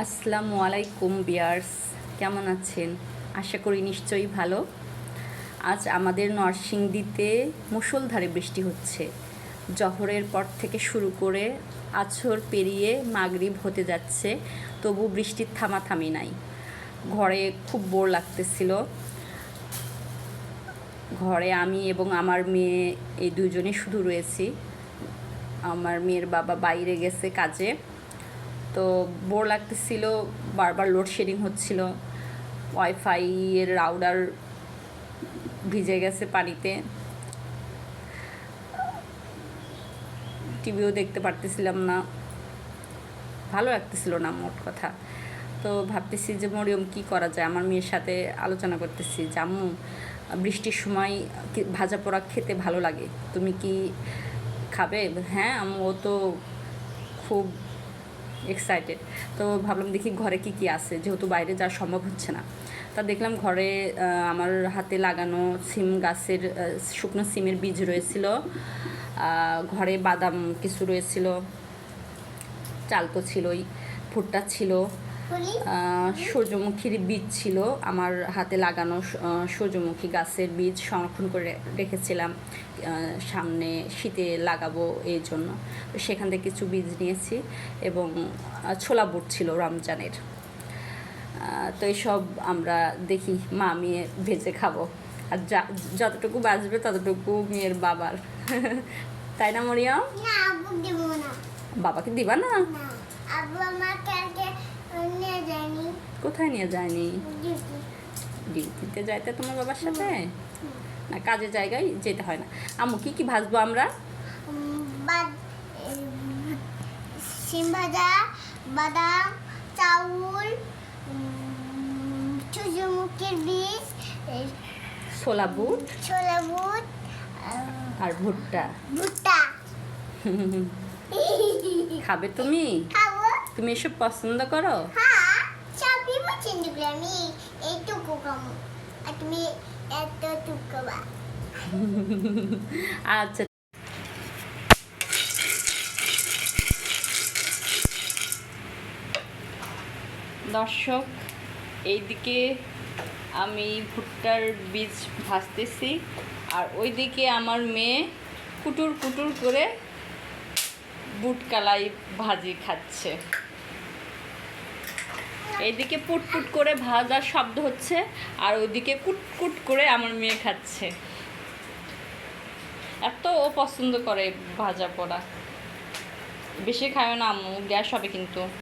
আসসালামু আলাইকুম, বিয়ার্স। কেমন আছেন? আশা করি নিশ্চয়ই ভালো। আজ আমাদের নরসিংদীতে মুষলধারে বৃষ্টি হচ্ছে। জহরের পর থেকে শুরু করে আছর পেরিয়ে মাগরিব হতে যাচ্ছে, তবু বৃষ্টির থামাথামি নাই। ঘরে খুব বোর লাগতেছিল। ঘরে আমি এবং আমার মেয়ে, এই দুজনে শুধু রয়েছি। আমার মেয়ের বাবা বাইরে গেছে কাজে। তো বোর লাগতেছিল, বারবার লোডশেডিং হচ্ছিল। ওয়াইফাই এর রাউডার ভিজে গেছে পানিতে। টিভিও দেখতে পারতেছিলাম না। ভালো লাগতেছিল না মোট কথা। তো ভাবতেছি যে মরিয়ম কি করা যায়? আমার মেয়ের সাথে আলোচনা করতেছি। জামু, বৃষ্টির সময় ভাজা পোড়া খেতে ভালো লাগে? তুমি কি খাবে? হ্যাঁ ও তো খুব এক্সাইটেড তো ভাবলাম দেখি ঘরে কি কি আছে, যেহেতু বাইরে যাওয়া সম্ভব হচ্ছে না। তা দেখলাম ঘরে আমার হাতে লাগানো সিম গাছের শুকনো সিমের বীজ রয়েছিল ঘরে বাদাম কিছু রয়েছিল চালকো ছিলই, ভুট্টা ছিল সূর্যমুখীর বীজ ছিল। আমার হাতে লাগানো সূর্যমুখী গাছের বীজ সংরক্ষণ করে রেখেছিলাম। সামনে শীতে লাগাবো এই জন্য। সেখান থেকে কিছু বীজ নিয়েছি এবং ছোলা বুট ছিল রমজানের। তো এইসব আমরা দেখি মা মেয়ে ভেজে খাব। আর যা যতটুকু বাঁচবে ততটুকু মেয়ের বাবার। তাই না মরিয়াম? বাবাকে দিবা না? আব্বু যায়নি কোথায় নিয়ে যায়নি? ডিউটি। ডিউটিতে যাইতে তোমার বাবার সাথে? না কাজের জায়গায় যেতে হয় না। আম্মু কি কি ভাজবো আমরা? সিম ভাজা বাদাম চাউল সূর্যমুখীর বীজ ছোলা বুট? ছোলা বুট আর ভুট্টা। ভুট্টা। খাবে তুমি? তুমি এসব পছন্দ করো? হ্যাঁ সবই পছন্দ করি আমি। এইটুকু আর তুমি এতটুকু আচ্ছা। দর্শক এইদিকে আমি ভুট্টার বীজ ভাজতেছি। আর ওইদিকে আমার মেয়ে কুটুর কুটুর করে বুট কালাই ভাজি খাচ্ছে। এইদিকে পুট পুট করে ভাজার শব্দ হচ্ছে, আর ওইদিকে কুট কুট করে আমার মেয়ে খাচ্ছে। এত ও পছন্দ করে ভাজা পড়া। বেশি খায় না আম্মু, গ্যাস হবে কিন্তু।